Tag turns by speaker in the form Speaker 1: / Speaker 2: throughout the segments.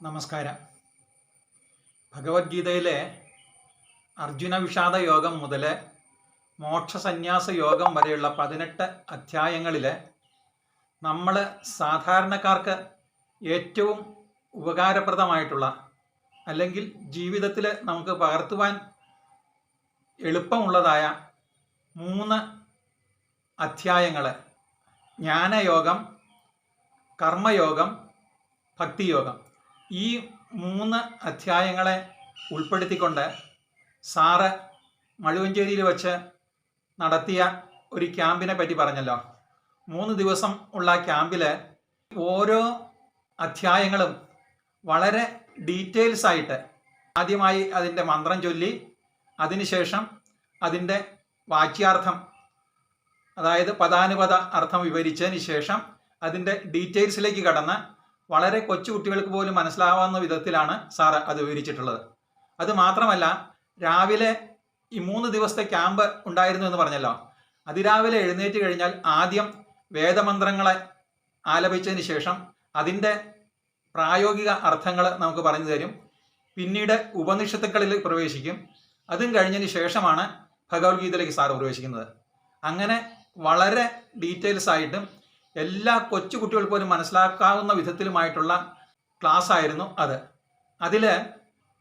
Speaker 1: നമസ്കാരം. ഭഗവത്ഗീതയിലെ അർജുന വിഷാദ യോഗം മുതൽ മോക്ഷസന്യാസ യോഗം വരെയുള്ള പതിനെട്ട് അധ്യായങ്ങളിൽ നമ്മൾ സാധാരണക്കാർക്ക് ഏറ്റവും ഉപകാരപ്രദമായിട്ടുള്ള അല്ലെങ്കിൽ ജീവിതത്തിൽ നമുക്ക് പകർത്തുവാൻ എളുപ്പമുള്ളതായ മൂന്ന് അധ്യായങ്ങൾ ജ്ഞാനയോഗം കർമ്മയോഗം ഭക്തിയോഗം. ഈ മൂന്ന് അധ്യായങ്ങളെ ഉൾപ്പെടുത്തിക്കൊണ്ട് സാറ് മഴുവഞ്ചേരിയിൽ വെച്ച് നടത്തിയ ഒരു ക്യാമ്പിനെ പറ്റി പറഞ്ഞല്ലോ. മൂന്ന് ദിവസം ഉള്ള ക്യാമ്പിൽ ഓരോ അധ്യായങ്ങളും വളരെ ഡീറ്റെയിൽസ് ആയിട്ട് ആദ്യമായി അതിന്റെ മന്ത്രം ചൊല്ലി അതിനുശേഷം അതിന്റെ വാക്യാർത്ഥം അതായത് പദാനുപത അർത്ഥം വിവരിച്ചതിന് ശേഷം അതിന്റെ ഡീറ്റെയിൽസിലേക്ക് കടന്ന് വളരെ കൊച്ചു കുട്ടികൾക്ക് പോലും മനസ്സിലാവാവുന്ന വിധത്തിലാണ് സാറ് അത് വിവരിച്ചിട്ടുള്ളത്. അത് മാത്രമല്ല രാവിലെ ഈ മൂന്ന് ദിവസത്തെ ക്യാമ്പ് ഉണ്ടായിരുന്നു എന്ന് പറഞ്ഞല്ലോ. അതിരാവിലെ എഴുന്നേറ്റ് കഴിഞ്ഞാൽ ആദ്യം വേദമന്ത്രങ്ങളെ ആലപിച്ചതിന് ശേഷം അതിന്റെ പ്രായോഗിക അർത്ഥങ്ങൾ നമുക്ക് പറഞ്ഞു തരും. പിന്നീട് ഉപനിഷത്തുക്കളിൽ പ്രവേശിക്കും. അതും കഴിഞ്ഞതിന് ശേഷമാണ് ഭഗവത്ഗീതയിലേക്ക് സാറ് പ്രവേശിക്കുന്നത്. അങ്ങനെ വളരെ ഡീറ്റെയിൽസ് ആയിട്ടും എല്ലാ കൊച്ചു കുട്ടികൾ പോലും മനസ്സിലാക്കാവുന്ന വിധത്തിലുമായിട്ടുള്ള ക്ലാസ് ആയിരുന്നു അത്. അതിൽ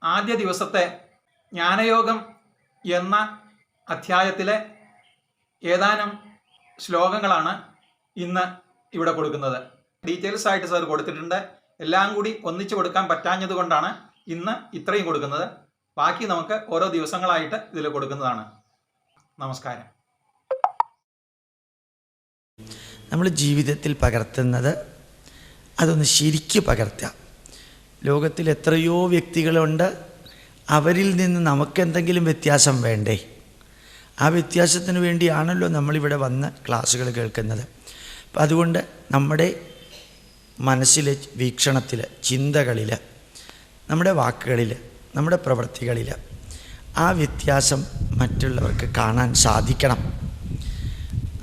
Speaker 1: ആദ്യ ദിവസത്തെ ജ്ഞാനയോഗം എന്ന അധ്യായത്തിലെ ഏതാനും ശ്ലോകങ്ങളാണ് ഇന്ന് ഇവിടെ കൊടുക്കുന്നത്. ഡീറ്റെയിൽസ് ആയിട്ട് സാർ കൊടുത്തിട്ടുണ്ട്. എല്ലാം കൂടി ഒന്നിച്ചു കൊടുക്കാൻ പറ്റാഞ്ഞത് കൊണ്ടാണ് ഇന്ന് ഇത്രയും കൊടുക്കുന്നത്. ബാക്കി നമുക്ക് ഓരോ ദിവസങ്ങളായിട്ട് ഇതിൽ കൊടുക്കുന്നതാണ്. നമസ്കാരം.
Speaker 2: നമ്മൾ ജീവിതത്തിൽ പകർത്തുന്നത് അതൊന്ന് ശരിക്ക് പകർത്തുക. ലോകത്തിൽ എത്രയോ വ്യക്തികളുണ്ട് അവരിൽ നിന്ന് നമുക്കെന്തെങ്കിലും വ്യത്യാസം വേണ്ടേ? ആ വ്യത്യാസത്തിന് വേണ്ടിയാണല്ലോ നമ്മളിവിടെ വന്ന് ക്ലാസ്സുകൾ കേൾക്കുന്നത്. അപ്പം അതുകൊണ്ട് നമ്മുടെ മനസ്സിലെ വീക്ഷണത്തിൽ ചിന്തകളിൽ നമ്മുടെ വാക്കുകളിൽ നമ്മുടെ പ്രവൃത്തികളിൽ ആ വ്യത്യാസം മറ്റുള്ളവർക്ക് കാണാൻ സാധിക്കണം.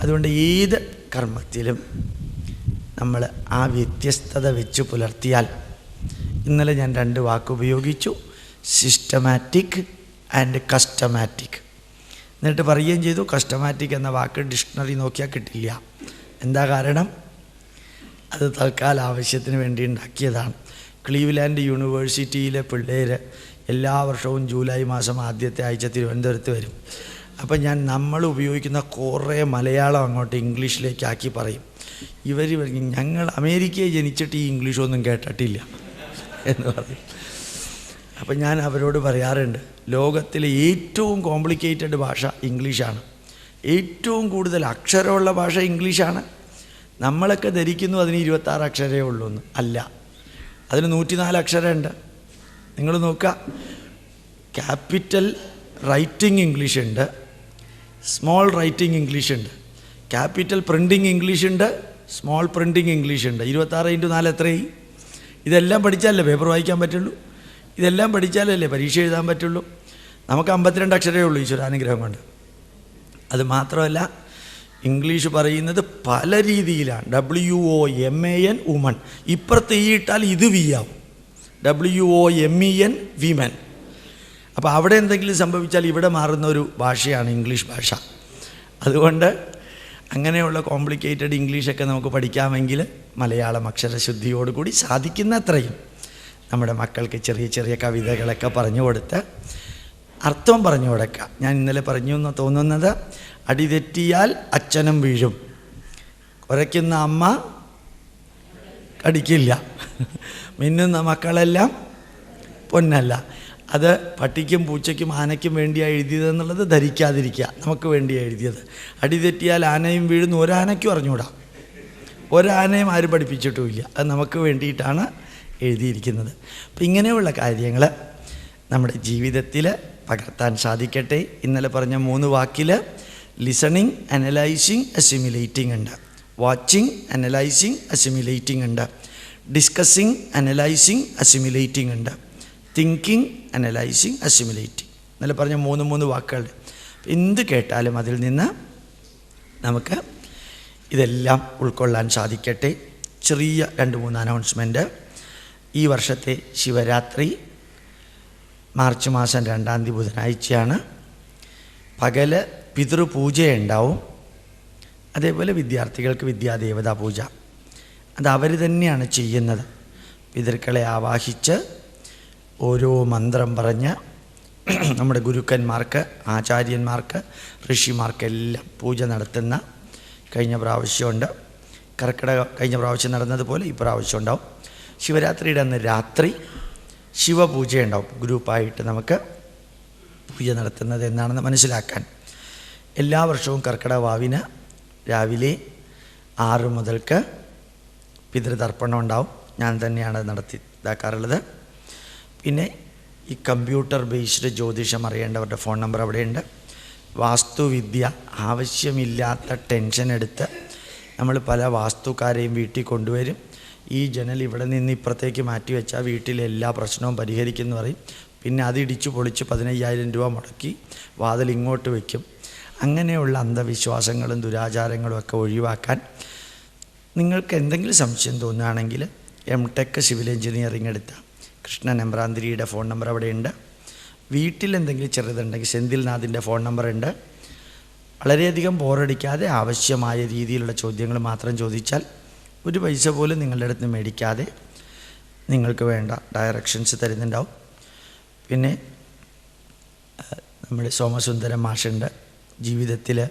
Speaker 2: അതുകൊണ്ട് ഏത് കർമ്മത്തിലും നമ്മൾ ആ വ്യത്യസ്തത വെച്ച് പുലർത്തിയാൽ ഇന്നലെ ഞാൻ രണ്ട് വാക്ക് ഉപയോഗിച്ചു. സിസ്റ്റമാറ്റിക് ആൻഡ് കസ്റ്റമാറ്റിക് എന്നിട്ട് പറയുകയും ചെയ്തു. കസ്റ്റമാറ്റിക് എന്ന വാക്ക് ഡിക്ഷണറി നോക്കിയാൽ കിട്ടില്ല. എന്താ കാരണം? അത് തൽക്കാല ആവശ്യത്തിന് വേണ്ടി ഉണ്ടാക്കിയതാണ്. ക്ലീവ്ലാൻഡ് യൂണിവേഴ്സിറ്റിയിലെ പിള്ളേർ എല്ലാ വർഷവും ജൂലൈ മാസം ആദ്യത്തെ ആഴ്ച തിരുവനന്തപുരത്ത് വരും. അപ്പം ഞാൻ നമ്മൾ ഉപയോഗിക്കുന്ന കുറേ മലയാളം അങ്ങോട്ട് ഇംഗ്ലീഷിലേക്കാക്കി പറയും. ഇവർ ഞങ്ങൾ അമേരിക്കയെ ജനിച്ചിട്ട് ഈ ഇംഗ്ലീഷൊന്നും കേട്ടിട്ടില്ല എന്ന് പറയും. അപ്പം ഞാൻ അവരോട് പറയാറുണ്ട് ലോകത്തിലെ ഏറ്റവും കോംപ്ലിക്കേറ്റഡ് ഭാഷ ഇംഗ്ലീഷാണ്. ഏറ്റവും കൂടുതൽ അക്ഷരമുള്ള ഭാഷ ഇംഗ്ലീഷാണ്. നമ്മളൊക്കെ ധരിക്കുന്നു അതിന് ഇരുപത്താറ് അക്ഷരമേ ഉള്ളൂ എന്ന്. അല്ല അതിന് നൂറ്റിനാല് അക്ഷരമുണ്ട്. നിങ്ങൾ നോക്കുക ക്യാപിറ്റൽ റൈറ്റിംഗ് ഇംഗ്ലീഷ് ഉണ്ട് സ്മോൾ റൈറ്റിംഗ് ഇംഗ്ലീഷ് ഉണ്ട്. ക്യാപിറ്റൽ പ്രിന്റിങ് ഇംഗ്ലീഷ് ഉണ്ട് സ്മോൾ പ്രിന്റിങ് ഇംഗ്ലീഷ് ഉണ്ട്. ഇരുപത്താറ് ഇന്റു നാല് എത്രയും ഇതെല്ലാം പഠിച്ചാലല്ലേ പേപ്പർ വായിക്കാൻ പറ്റുള്ളൂ? ഇതെല്ലാം പഠിച്ചാലല്ലേ പരീക്ഷ എഴുതാൻ പറ്റുള്ളൂ? നമുക്ക് അമ്പത്തിരണ്ട് അക്ഷരമേ ഉള്ളൂ ഈശ്വരാനുഗ്രഹം കൊണ്ട്. അത് മാത്രമല്ല ഇംഗ്ലീഷ് പറയുന്നത് പല രീതിയിലാണ്. W O M A N woman ഇപ്പുറത്ത് ഈ ഇട്ടാൽ ഇത് വി ആവും. W O M E N women അപ്പോൾ അവിടെ എന്തെങ്കിലും സംഭവിച്ചാൽ ഇവിടെ മാറുന്ന ഒരു ഭാഷയാണ് ഇംഗ്ലീഷ് ഭാഷ. അതുകൊണ്ട് അങ്ങനെയുള്ള കോംപ്ലിക്കേറ്റഡ് ഇംഗ്ലീഷൊക്കെ നമുക്ക് പഠിക്കാമെങ്കിൽ മലയാളം അക്ഷരശുദ്ധിയോടുകൂടി സാധിക്കുന്നത്രയും. നമ്മുടെ മക്കൾക്ക് ചെറിയ ചെറിയ കവിതകളൊക്കെ പറഞ്ഞു കൊടുത്ത് അർത്ഥം പറഞ്ഞു കൊടുക്കുക ഞാൻ ഇന്നലെ പറഞ്ഞു എന്ന് തോന്നുന്നത് അടിതെറ്റിയാൽ അച്ഛനും വീഴും. കുരയ്ക്കുന്ന അമ്മ കടിക്കില്ല. മിന്നുന്ന മക്കളെല്ലാം പൊന്നല്ല. അത് പട്ടിക്കും പൂച്ചയ്ക്കും ആനയ്ക്കും വേണ്ടിയാണ് എഴുതിയതെന്നുള്ളത് ധരിക്കാതിരിക്കുക. നമുക്ക് വേണ്ടിയാണ് എഴുതിയത്. അടി തെറ്റിയാൽ ആനയും വീഴുന്നു. ഒരാനയ്ക്കും അറിഞ്ഞൂടാ. ഒരാനയും ആരും പഠിപ്പിച്ചിട്ടുമില്ല. അത് നമുക്ക് വേണ്ടിയിട്ടാണ് എഴുതിയിരിക്കുന്നത്. അപ്പം ഇങ്ങനെയുള്ള കാര്യങ്ങൾ നമ്മുടെ ജീവിതത്തിൽ പകർത്താൻ സാധിക്കട്ടെ. ഇന്നലെ പറഞ്ഞ മൂന്ന് വാക്കിൽ ലിസണിങ് അനലൈസിങ് അസിമുലേറ്റിംഗ് ഉണ്ട്. വാച്ചിങ് അനലൈസിങ് അസിമുലേറ്റിംഗ് ഉണ്ട്. ഡിസ്കസിങ് അനലൈസിങ് അസിമുലേറ്റിംഗ് ഉണ്ട്. തിങ്കിങ് അനലൈസിങ് അസിമുലേറ്റിംഗ് എന്നല്ല പറഞ്ഞ മൂന്ന് മൂന്ന് വാക്കുകൾ എന്ത് കേട്ടാലും അതിൽ നിന്ന് നമുക്ക് ഇതെല്ലാം ഉൾക്കൊള്ളാൻ സാധിക്കട്ടെ. ചെറിയ രണ്ട് മൂന്ന് അനൗൺസ്മെന്റ് ഈ വർഷത്തെ ശിവരാത്രി മാർച്ച് മാസം രണ്ടാം തീയതി ബുധനാഴ്ചയാണ്. പകൽ പിതൃപൂജയുണ്ടാവും. അതേപോലെ വിദ്യാർത്ഥികൾക്ക് വിദ്യാദേവതാ പൂജ. അത് അവർ തന്നെയാണ് ചെയ്യുന്നത്. പിതൃക്കളെ ആവാഹിച്ച് ഓരോ മന്ത്രം പറഞ്ഞ് നമ്മുടെ ഗുരുക്കന്മാർക്ക് ആചാര്യന്മാർക്ക് ഋഷിമാർക്കെല്ലാം പൂജ നടത്തുന്ന കഴിഞ്ഞ പ്രാവശ്യമുണ്ട്. കർക്കിടക കഴിഞ്ഞ പ്രാവശ്യം നടന്നതുപോലെ ഈ പ്രാവശ്യം ഉണ്ടാവും. ശിവരാത്രിയുടെ അന്ന് രാത്രി ശിവപൂജയുണ്ടാവും. ഗ്രൂപ്പായിട്ട് നമുക്ക് പൂജ നടത്തുന്നത് എന്നാണെന്ന് മനസ്സിലാക്കാൻ. എല്ലാ വർഷവും കർക്കിടക വാവിന് രാവിലെ ആറ് മുതൽക്ക് പിതൃതർപ്പണം ഉണ്ടാവും. ഞാൻ തന്നെയാണ് നടത്തി ഇതാക്കാറുള്ളത്. പിന്നെ ഈ കമ്പ്യൂട്ടർ ബേസ്ഡ് ജ്യോതിഷം അറിയേണ്ടവരുടെ ഫോൺ നമ്പർ അവിടെയുണ്ട്. വാസ്തുവിദ്യ ആവശ്യമില്ലാത്ത ടെൻഷൻ എടുത്ത് നമ്മൾ പല വാസ്തുക്കാരെയും വീട്ടിൽ കൊണ്ടുവരും. ഈ ജനൽ ഇവിടെ നിന്ന് ഇപ്പുറത്തേക്ക് മാറ്റി വെച്ചാൽ വീട്ടിലെ എല്ലാ പ്രശ്നവും പരിഹരിക്കുമെന്ന് പറയും. പിന്നെ അത് ഇടിച്ചു പൊളിച്ച് പതിനയ്യായിരം രൂപ മുടക്കി വാതിൽ ഇങ്ങോട്ട് വയ്ക്കും അങ്ങനെയുള്ള അന്ധവിശ്വാസങ്ങളും ദുരാചാരങ്ങളും ഒക്കെ ഒഴിവാക്കാൻ നിങ്ങൾക്ക് എന്തെങ്കിലും സംശയം തോന്നുകയാണെങ്കിൽ എം ടെക് സിവിൽ എഞ്ചിനീയറിംഗ് എടുത്ത കൃഷ്ണൻ എമ്പ്രാന്തിരിയുടെ ഫോൺ നമ്പർ അവിടെയുണ്ട്. വീട്ടിലെന്തെങ്കിലും ചെറുതുണ്ടെങ്കിൽ സെന്തിൽനാഥിന്റെ ഫോൺ നമ്പർ ഉണ്ട്. വളരെയധികം ബോറടിക്കാതെ ആവശ്യമായ രീതിയിലുള്ള ചോദ്യങ്ങൾ മാത്രം ചോദിച്ചാൽ ഒരു പൈസ പോലും നിങ്ങളുടെ അടുത്ത് മേടിക്കാതെ നിങ്ങൾക്ക് വേണ്ട ഡയറക്ഷൻസ് തരുന്നുണ്ടാവും. പിന്നെ നമ്മുടെ സോമസുന്ദരം മാഷുണ്ട്. ജീവിതത്തിൽ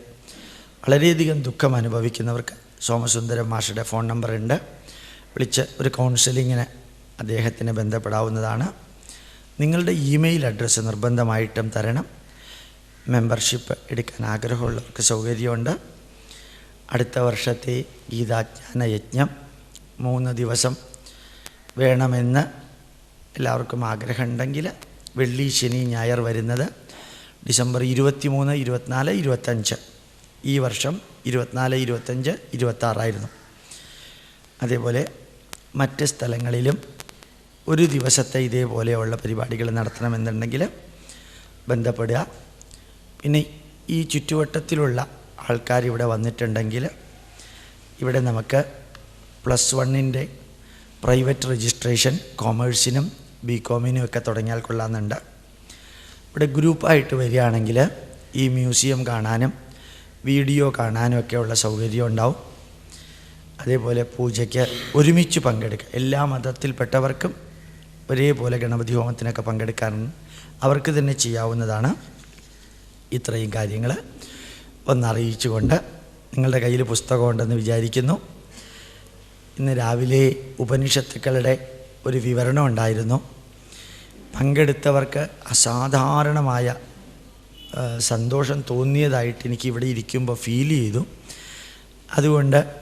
Speaker 2: വളരെയധികം ദുഃഖം അനുഭവിക്കുന്നവർക്ക് സോമസുന്ദരം മാഷയുടെ ഫോൺ നമ്പർ ഉണ്ട്. വിളിച്ച് ഒരു കൗൺസിലിങ്ങിന് അദ്ദേഹത്തിന് ബന്ധപ്പെടാവുന്നതാണ്. നിങ്ങളുടെ ഇമെയിൽ അഡ്രസ്സ് നിർബന്ധമായിട്ടും തരണം. മെമ്പർഷിപ്പ് എടുക്കാൻ ആഗ്രഹമുള്ളവർക്ക് സൗകര്യമുണ്ട്. അടുത്ത വർഷത്തെ ഗീതാജ്ഞാന യജ്ഞം മൂന്ന് ദിവസം വേണമെന്ന് എല്ലാവർക്കും ആഗ്രഹമുണ്ടെങ്കിൽ വെള്ളി ശനി ഞായർ വരുന്നത് ഡിസംബർ ഇരുപത്തി മൂന്ന് ഇരുപത്തിനാല് ഇരുപത്തഞ്ച് ഈ വർഷം ഇരുപത്തിനാല് ഇരുപത്തഞ്ച് ഇരുപത്താറായിരുന്നു അതേപോലെ മറ്റ് സ്ഥലങ്ങളിലും ഒരു ദിവസത്തെ ഇതേപോലെയുള്ള പരിപാടികൾ നടത്തണമെന്നുണ്ടെങ്കിൽ ബന്ധപ്പെടുക. പിന്നെ ഈ ചുറ്റുവട്ടത്തിലുള്ള ആൾക്കാർ ഇവിടെ വന്നിട്ടുണ്ടെങ്കിൽ ഇവിടെ നമുക്ക് പ്ലസ് വണ്ണിന്റെ പ്രൈവറ്റ് രജിസ്ട്രേഷൻ കോമേഴ്സിനും ബി കോമിനും ഒക്കെ തുടങ്ങിയാൽ കൊള്ളാമെന്നുണ്ട്. ഇവിടെ ഗ്രൂപ്പായിട്ട് വരികയാണെങ്കിൽ ഈ മ്യൂസിയം കാണാനും വീഡിയോ കാണാനും ഒക്കെയുള്ള സൗകര്യം ഉണ്ടാവും. അതേപോലെ പൂജയ്ക്ക് ഒരുമിച്ച് പങ്കെടുക്കുക. എല്ലാ മതത്തിൽപ്പെട്ടവർക്കും ഒരേപോലെ ഗണപതി ഹോമത്തിനൊക്കെ പങ്കെടുക്കാറുണ്ട് അവർക്ക് തന്നെ ചെയ്യാവുന്നതാണ്. ഇത്രയും കാര്യങ്ങൾ ഒന്നറിയിച്ചുകൊണ്ട് നിങ്ങളുടെ കയ്യിൽ പുസ്തകമുണ്ടെന്ന് വിചാരിക്കുന്നു. ഇന്ന് രാവിലെ ഉപനിഷത്തുക്കളുടെ ഒരു വിവരണം ഉണ്ടായിരുന്നു. പങ്കെടുത്തവർക്ക് അസാധാരണമായ സന്തോഷം തോന്നിയതായിട്ട് എനിക്ക് ഇവിടെ ഇരിക്കുമ്പോൾ ഫീൽ ചെയ്തു. അതുകൊണ്ട്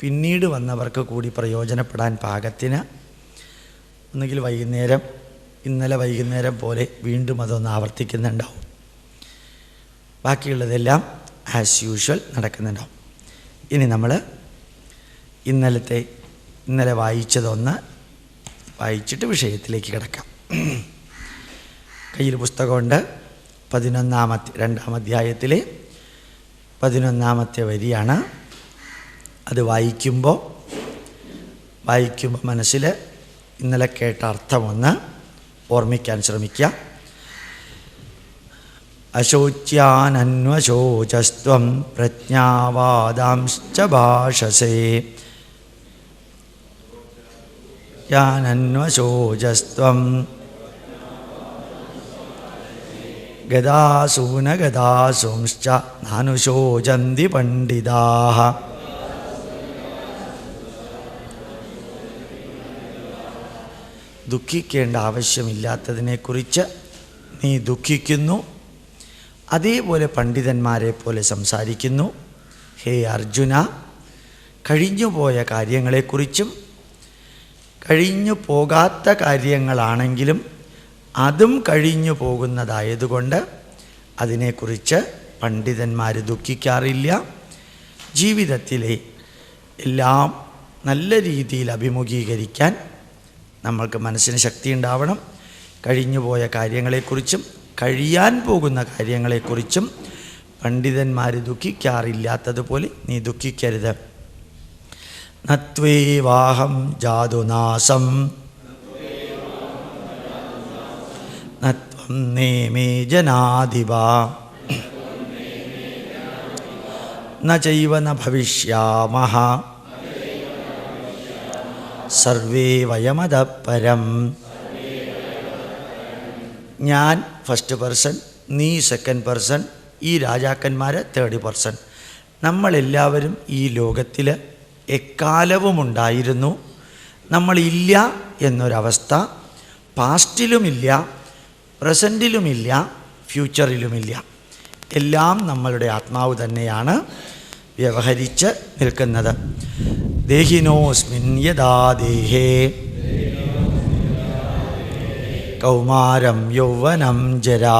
Speaker 2: പിന്നീട് വന്നവർക്ക് കൂടി പ്രയോജനപ്പെടാൻ പാകത്തിന് ഒന്നുകിൽ വൈകുന്നേരം ഇന്നലെ വൈകുന്നേരം പോലെ വീണ്ടും അതൊന്ന് ആവർത്തിക്കുന്നുണ്ടാവും. ബാക്കിയുള്ളതെല്ലാം ആസ് യൂഷ്വൽ നടക്കുന്നുണ്ടാവും. ഇനി നമ്മൾ ഇന്നലത്തെ ഇന്നലെ വായിച്ചതൊന്ന് വായിച്ചിട്ട് വിഷയത്തിലേക്ക് കിടക്കാം. കയ്യിൽ പുസ്തകമുണ്ട് പതിനൊന്നാമത്തെ രണ്ടാം അധ്യായത്തിലെ പതിനൊന്നാമത്തെ വരിയാണ്. അത് വായിക്കുമ്പോൾ വായിക്കുമ്പോൾ മനസ്സിൽ ഇന്നലെ കേട്ട അർത്ഥമൊന്ന് ഓർമ്മിക്കാൻ ശ്രമിക്കുക. അശോച്യാനന്വശോചസ്ത്വം പ്രജ്ഞാവാദാംശ്ച ഭാഷസേ. യാനന്വശോചസ്ത്വം ഗതാസൂനഗതാസൂംശ്ച നാനുശോചന്തി പണ്ഡിതാः ദുഃഖിക്കേണ്ട ആവശ്യമില്ലാത്തതിനെക്കുറിച്ച് നീ ദുഃഖിക്കുന്നു. അതേപോലെ പണ്ഡിതന്മാരെ പോലെ സംസാരിക്കുന്നു. ഹേ അർജുന കഴിഞ്ഞുപോയ കാര്യങ്ങളെക്കുറിച്ചും കഴിഞ്ഞു പോകാത്ത കാര്യങ്ങളാണെങ്കിലും അതും കഴിഞ്ഞു പോകുന്നതായതുകൊണ്ട് അതിനെക്കുറിച്ച് പണ്ഡിതന്മാർ ദുഃഖിക്കാറില്ല. ജീവിതത്തിലെ എല്ലാം നല്ല രീതിയിൽ അഭിമുഖീകരിക്കാൻ നമ്മൾക്ക് മനസ്സിന് ശക്തി ഉണ്ടാവണം. കഴിഞ്ഞുപോയ കാര്യങ്ങളെക്കുറിച്ചും കഴിയാൻ പോകുന്ന കാര്യങ്ങളെക്കുറിച്ചും പണ്ഡിതന്മാർ ദുഃഖിക്കാറില്ലാത്തതുപോലെ നീ ദുഃഖിക്കരുത്. നത്വേവാഹം ജാതുനാസം നത്വം നേമേ ജനാധിപ. ന ചൈവ ന ഭവിഷ്യാമഹ. സർവേ വയമതപരം. ഞാൻ ഫസ്റ്റ് പേഴ്സൺ നീ സെക്കൻഡ് പേഴ്സൺ ഈ രാജാക്കന്മാർ തേർഡ് പേഴ്സൺ നമ്മളെല്ലാവരും ഈ ലോകത്തിൽ എക്കാലവുമുണ്ടായിരുന്നു. നമ്മളില്ല എന്നൊരവസ്ഥ. പാസ്റ്റിലുമില്ല പ്രസന്റിലുമില്ല ഫ്യൂച്ചറിലുമില്ല. എല്ലാം നമ്മളുടെ ആത്മാവ് തന്നെയാണ് വ്യവഹരിച്ച് നിൽക്കുന്നത്. ദേഹിനോസ്മിൻ കൗമാരം യൗവനം ജരാ.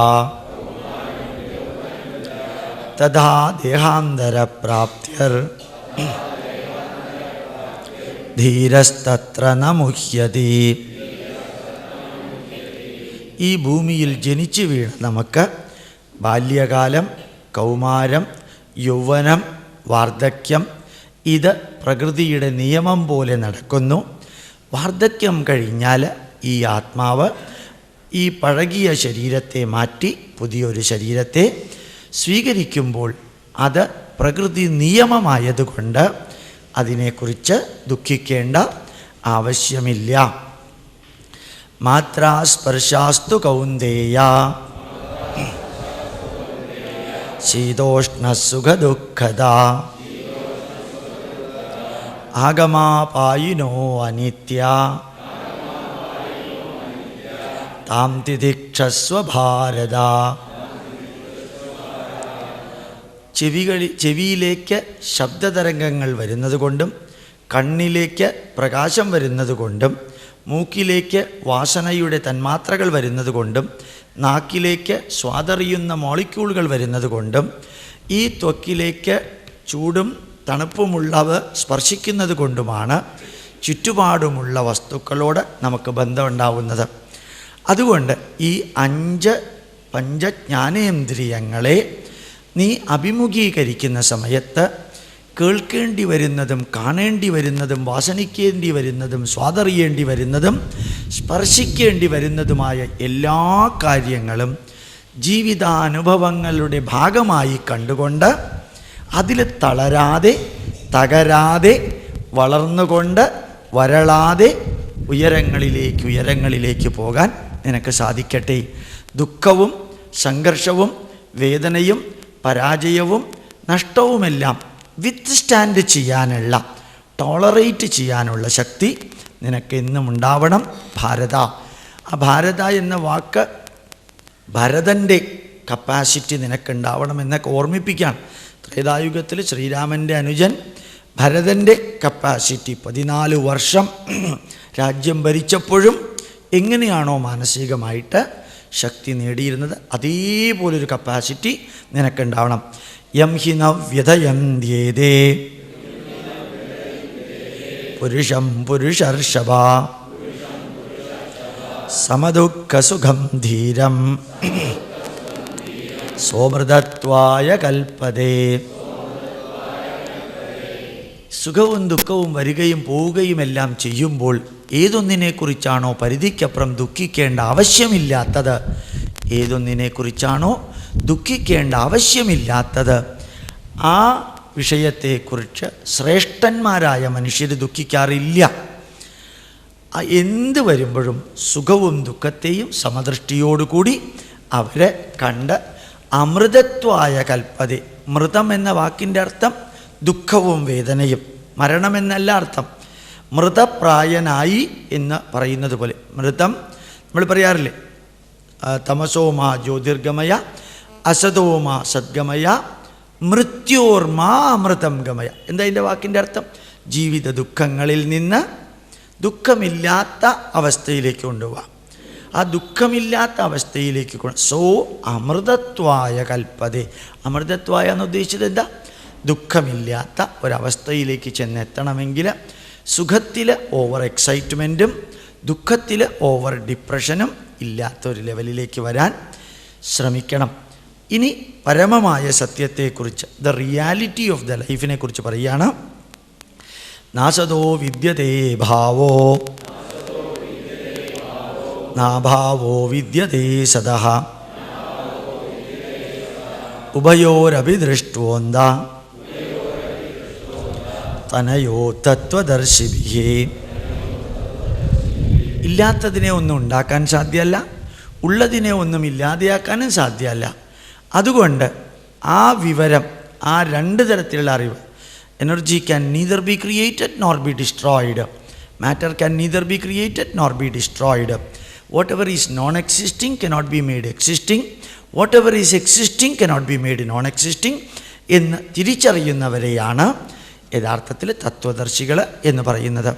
Speaker 2: തഥാ ദേഹാന്തരപ്രാപ്തിർ ധീരസ്തത്ര ന ഈ ഭൂമിയിൽ ജനിച്ചു വീണ നമുക്ക് ബാല്യകാലം കൗമാരം യൗവനം വാർദ്ധക്യം ഇത് പ്രകൃതിയുടെ നിയമം പോലെ നടക്കുന്നു. വാർദ്ധക്യം കഴിഞ്ഞാൽ ഈ ആത്മാവ് ഈ പഴകിയ ശരീരത്തെ മാറ്റി പുതിയൊരു ശരീരത്തെ സ്വീകരിക്കുമ്പോൾ അത് പ്രകൃതി നിയമമായതുകൊണ്ട് അതിനെക്കുറിച്ച് ദുഃഖിക്കേണ്ട ആവശ്യമില്ല. മാത്രാസ്പർശാസ്തു കൗന്ദേയ. ശീതോഷ്ണസുഖദുഃഖദ. ആഗമാപായിനോ അനിത്യ. താം തിദിക്ഷസ്വ ഭാരത ചെവികളി ചെവിയിലേക്ക് ശബ്ദതരംഗങ്ങൾ വരുന്നതുകൊണ്ടും കണ്ണിലേക്ക് പ്രകാശം വരുന്നതുകൊണ്ടും മൂക്കിലേക്ക് വാസനയുടെ തന്മാത്രകൾ വരുന്നതുകൊണ്ടും നാക്കിലേക്ക് സ്വാദറിയുന്ന മോളിക്യൂളുകൾ വരുന്നതുകൊണ്ടും ഈ ത്വക്കിലേക്ക് ചൂടും തണുപ്പുമുള്ളവ സ്പർശിക്കുന്നത് കൊണ്ടുമാണ് ചുറ്റുപാടുമുള്ള വസ്തുക്കളോട് നമുക്ക് ബന്ധമുണ്ടാവുന്നത്. അതുകൊണ്ട് ഈ അഞ്ച് പഞ്ചജ്ഞാനേന്ദ്രിയങ്ങളെ നീ അഭിമുഖീകരിക്കുന്ന സമയത്ത് കേൾക്കേണ്ടി വരുന്നതും കാണേണ്ടി വരുന്നതും വാസനിക്കേണ്ടി വരുന്നതും സ്വാതറിയേണ്ടി വരുന്നതും സ്പർശിക്കേണ്ടി വരുന്നതുമായ എല്ലാ കാര്യങ്ങളും ജീവിതാനുഭവങ്ങളുടെ ഭാഗമായി കണ്ടുകൊണ്ട് അതിൽ തളരാതെ തകരാതെ വളർന്നുകൊണ്ട് വരളാതെ ഉയരങ്ങളിലേക്ക് ഉയരങ്ങളിലേക്ക് പോകാൻ നിനക്ക് സാധിക്കട്ടെ. ദുഃഖവും സംഘർഷവും വേദനയും പരാജയവും നഷ്ടവുമെല്ലാം വിത്ത് സ്റ്റാൻഡ് ചെയ്യാനുള്ള ടോളറേറ്റ് ചെയ്യാനുള്ള ശക്തി നിനക്ക് എന്നും ഉണ്ടാവണം ഭാരത. ആ ഭാരത എന്ന വാക്ക് ഭരതന്റെ കപ്പാസിറ്റി നിനക്കുണ്ടാവണം എന്നൊക്കെ ഓർമ്മിപ്പിക്കാൻ ത്രേതായുഗത്തിൽ ശ്രീരാമന്റെ അനുജൻ ഭരതന്റെ കപ്പാസിറ്റി പതിനാല് വർഷം രാജ്യം ഭരിച്ചപ്പോഴും എങ്ങനെയാണോ മാനസികമായിട്ട് ശക്തി നേടിയിരുന്നത് അതേപോലൊരു കപ്പാസിറ്റി നിനക്കുണ്ടാവണം. യം ഹി നവ്യതയന്ത്യേതേ പുരുഷം പുരുഷർഷഭ. സമദുഃഖസുഖം ധീരം. സോമൃതത്വായ കൽപ്പതേ. സുഖവും ദുഃഖവും വരികയും പോവുകയും എല്ലാം ചെയ്യുമ്പോൾ ഏതൊന്നിനെക്കുറിച്ചാണോ പരിധിക്കപ്പുറം ദുഃഖിക്കേണ്ട ആവശ്യമില്ലാത്തത്? ഏതൊന്നിനെക്കുറിച്ചാണോ ദുഃഖിക്കേണ്ട ആവശ്യമില്ലാത്തത്? ആ വിഷയത്തെക്കുറിച്ച് ശ്രേഷ്ഠന്മാരായ മനുഷ്യർ ദുഃഖിക്കാറില്ല. എന്ത് വരുമ്പോഴും സുഖവും ദുഃഖത്തെയും സമദൃഷ്ടിയോടുകൂടി അവരെ കണ്ട് അമൃതത്വായ കൽപ്പതി. മൃതം എന്ന വാക്കിന്റെ അർത്ഥം ദുഃഖവും വേദനയും. മരണമെന്നല്ല അർത്ഥം. മൃതപ്രായനായി എന്ന് പറയുന്നത് പോലെ. മൃതം നമ്മൾ പറയാറില്ലേ? തമസോമാ ജ്യോതിർഗമയ അസതോമാ സദ്ഗമയ മൃത്യോർമാ അമൃതം ഗമയ. എന്താ അതിന്റെ വാക്കിന്റെ അർത്ഥം? ജീവിത ദുഃഖങ്ങളിൽ നിന്ന് ദുഃഖമില്ലാത്ത അവസ്ഥയിലേക്ക് കൊണ്ടുപോവാം. ആ ദുഃഖമില്ലാത്ത അവസ്ഥയിലേക്ക് സോ അമൃതത്വായ കൽപ്പതേ. അമൃതത്വായ എന്ന് ഉദ്ദേശിച്ചത് എന്താ? ദുഃഖമില്ലാത്ത ഒരവസ്ഥയിലേക്ക് ചെന്നെത്തണമെങ്കിൽ സുഖത്തിൽ ഓവർ എക്സൈറ്റ്മെന്റും ദുഃഖത്തിൽ ഓവർ ഡിപ്രഷനും ഇല്ലാത്ത ഒരു ലെവലിലേക്ക് വരാൻ ശ്രമിക്കണം. ഇനി പരമമായ സത്യത്തെക്കുറിച്ച് ദ റിയാലിറ്റി ഓഫ് ദ ലൈഫിനെ കുറിച്ച് പറയുകയാണ് നാശതോ വിദ്യതേ ഭാവോ. നാഭാവോ വിദ്യതേ സദഃ ഉഭയോരപി ദൃഷ്ടോന്ത തനയോ തത്വദർശിഭി ഇല്ലാത്തതിനെ ഒന്നും ഉണ്ടാക്കാൻ സാധ്യമല്ല ഉള്ളതിനെ ഒന്നും ഇല്ലാതെയാക്കാനും സാധ്യമല്ല അതുകൊണ്ട് ആ വിവരം ആ രണ്ട് തരത്തിലുള്ള അറിവ് energy can neither be created nor be destroyed matter can neither be created nor be destroyed is non existing cannot be made existing whatever is existing cannot be made non existing എന്ന് തിരിച്ചറിയുന്നവരെയാണ് യഥാർത്ഥത്തിൽ തത്വദർശികൾ എന്ന് പറയുന്നത്.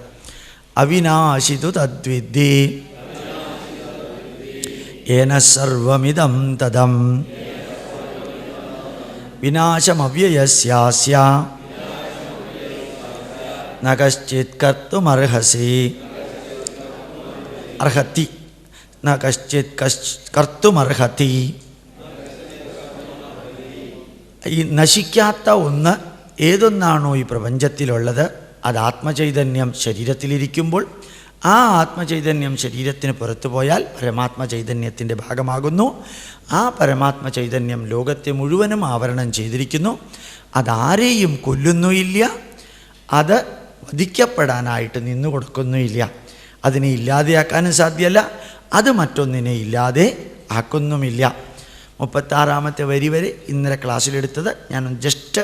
Speaker 2: അവിനാശിതു തദ്വിദ്ധി. ഏന സർവമിതം തദം. വിനാശമവ്യയസ്യാസ്യ. നകശ്ചിത് കർത്തുമർഹസി. അർഹത്തി. കശ്ചിത് കശ് കർത്തുമർഹത്തി ഈ നശിക്കാത്ത ഒന്ന് ഏതൊന്നാണോ ഈ പ്രപഞ്ചത്തിലുള്ളത്? അത് ആത്മചൈതന്യം ശരീരത്തിലിരിക്കുമ്പോൾ ആ ആത്മചൈതന്യം ശരീരത്തിന് പുറത്തു പോയാൽ പരമാത്മ ചൈതന്യത്തിന്റെ ഭാഗമാകുന്നു. ആ പരമാത്മ ചൈതന്യം ലോകത്തെ മുഴുവനും ആവരണം ചെയ്തിരിക്കുന്നു. അതാരെയും കൊല്ലുന്നുമില്ല അത് വധിക്കപ്പെടാനായിട്ട് നിന്നു കൊടുക്കുന്നുമില്ല അതിനെ ഇല്ലാതെയാക്കാനും സാധ്യമല്ല അത് മറ്റൊന്നിനെ ഇല്ലാതെ ആക്കുന്നുമില്ല. മുപ്പത്താറാമത്തെ വരി വരെ ഇന്നലെ ക്ലാസ്സിലെടുത്തത് ഞാൻ ജസ്റ്റ്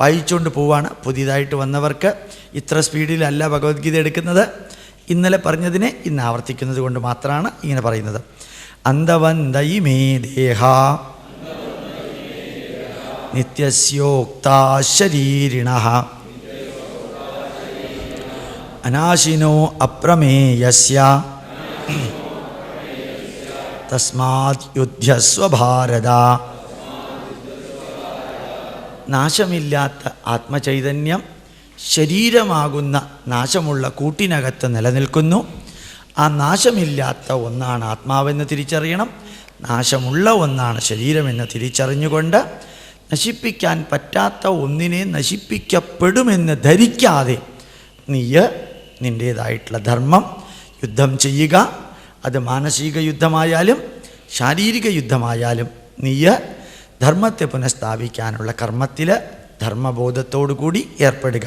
Speaker 2: വായിച്ചുകൊണ്ട് പോവാണ്. പുതിയതായിട്ട് വന്നവർക്ക് ഇത്ര സ്പീഡിലല്ല ഭഗവത്ഗീത എടുക്കുന്നത്. ഇന്നലെ പറഞ്ഞതിനെ ഇന്ന് ആവർത്തിക്കുന്നത് കൊണ്ട് മാത്രമാണ് ഇങ്ങനെ പറയുന്നത്. അന്തവന്തൈ മേ ദേഹ. നിത്യസ്യോക്താ ശരീരിണ. അനാശിനോ അപ്രമേയസ്യ. തസ്മാത് യുദ്ധസ്വ ഭാരത നാശമില്ലാത്ത ആത്മചൈതന്യം ശരീരമാകുന്ന നാശമുള്ള കൂട്ടിനകത്ത് നിലനിൽക്കുന്നു. ആ നാശമില്ലാത്ത ഒന്നാണ് ആത്മാവെന്ന് തിരിച്ചറിയണം. നാശമുള്ള ഒന്നാണ് ശരീരമെന്ന് തിരിച്ചറിഞ്ഞുകൊണ്ട് നശിപ്പിക്കാൻ പറ്റാത്ത ഒന്നിനെ നശിപ്പിക്കപ്പെടുമെന്ന് ധരിക്കാതെ നീയ് നിന്റേതായിട്ടുള്ള ധർമ്മം യുദ്ധം ചെയ്യുക. അത് മാനസിക യുദ്ധമായാലും ശാരീരിക യുദ്ധമായാലും നീയ ധർമ്മത്തെ പുനഃസ്ഥാപിക്കാനുള്ള കർമ്മത്തിൽ ധർമ്മബോധത്തോടു കൂടി ഏർപ്പെടുക.